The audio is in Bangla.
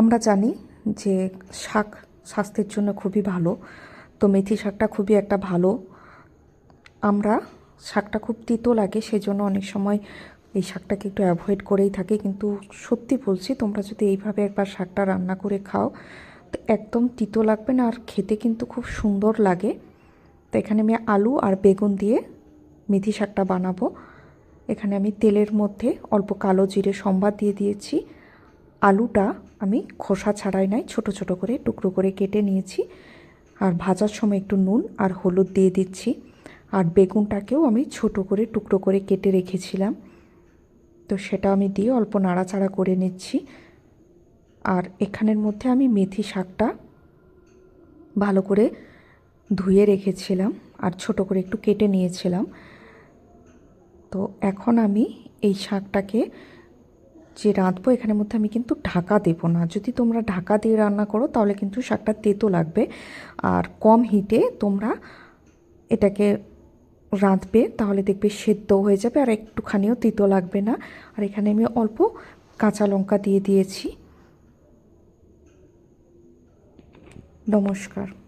আমরা জানি যে শাক স্বাস্থ্যের জন্য খুবই ভালো। তো মেথি শাকটা খুবই একটা ভালো। আমরা শাকটা খুব তিতো লাগে, সেজন্য অনেক সময় এই শাকটাকে একটু অ্যাভয়েড করেই থাকি। কিন্তু সত্যি বলছি, তোমরা যদি এইভাবে একবার শাকটা রান্না করে খাও, তো একদম তিতো লাগবে না। আর খেতে কিন্তু খুব সুন্দর লাগে। তো এখানে আমি আলু আর বেগুন দিয়ে মেথি শাকটা বানাবো। এখানে আমি তেলের মধ্যে অল্প কালো জিরে সম্বাদ দিয়ে দিয়েছি। আলুটা আমি খোসা ছাড়াই নাই, ছোট ছোট করে টুকরো করে কেটে নিয়েছি। আর ভাজার সময় একটু নুন আর হলুদ দিয়ে দিচ্ছি। আর বেগুনটাকেও আমি ছোট করে টুকরো করে কেটে রেখেছিলাম। তো সেটা আমি দিয়ে অল্প নাড়াচাড়া করে নিচ্ছি। আর এখানের মধ্যে আমি মেথি শাকটা ভালো করে ধুয়ে রেখেছিলাম আর ছোট করে একটু কেটে নিয়েছিলাম। তো এখন আমি এই শাকটাকে যে রাঁধবো, এখানের মধ্যে আমি কিন্তু ঢাকা দেবো না। যদি তোমরা ঢাকা দিয়ে রান্না করো, তাহলে কিন্তু শাকটা তেতো লাগবে। আর কম হিটে তোমরা এটাকে রাঁধবে, তাহলে দেখবে সেদ্ধ হয়ে যাবে আর একটুখানিও তিতো লাগবে না। আর এখানে আমি অল্প কাঁচা লঙ্কা দিয়ে দিয়েছি। নমস্কার।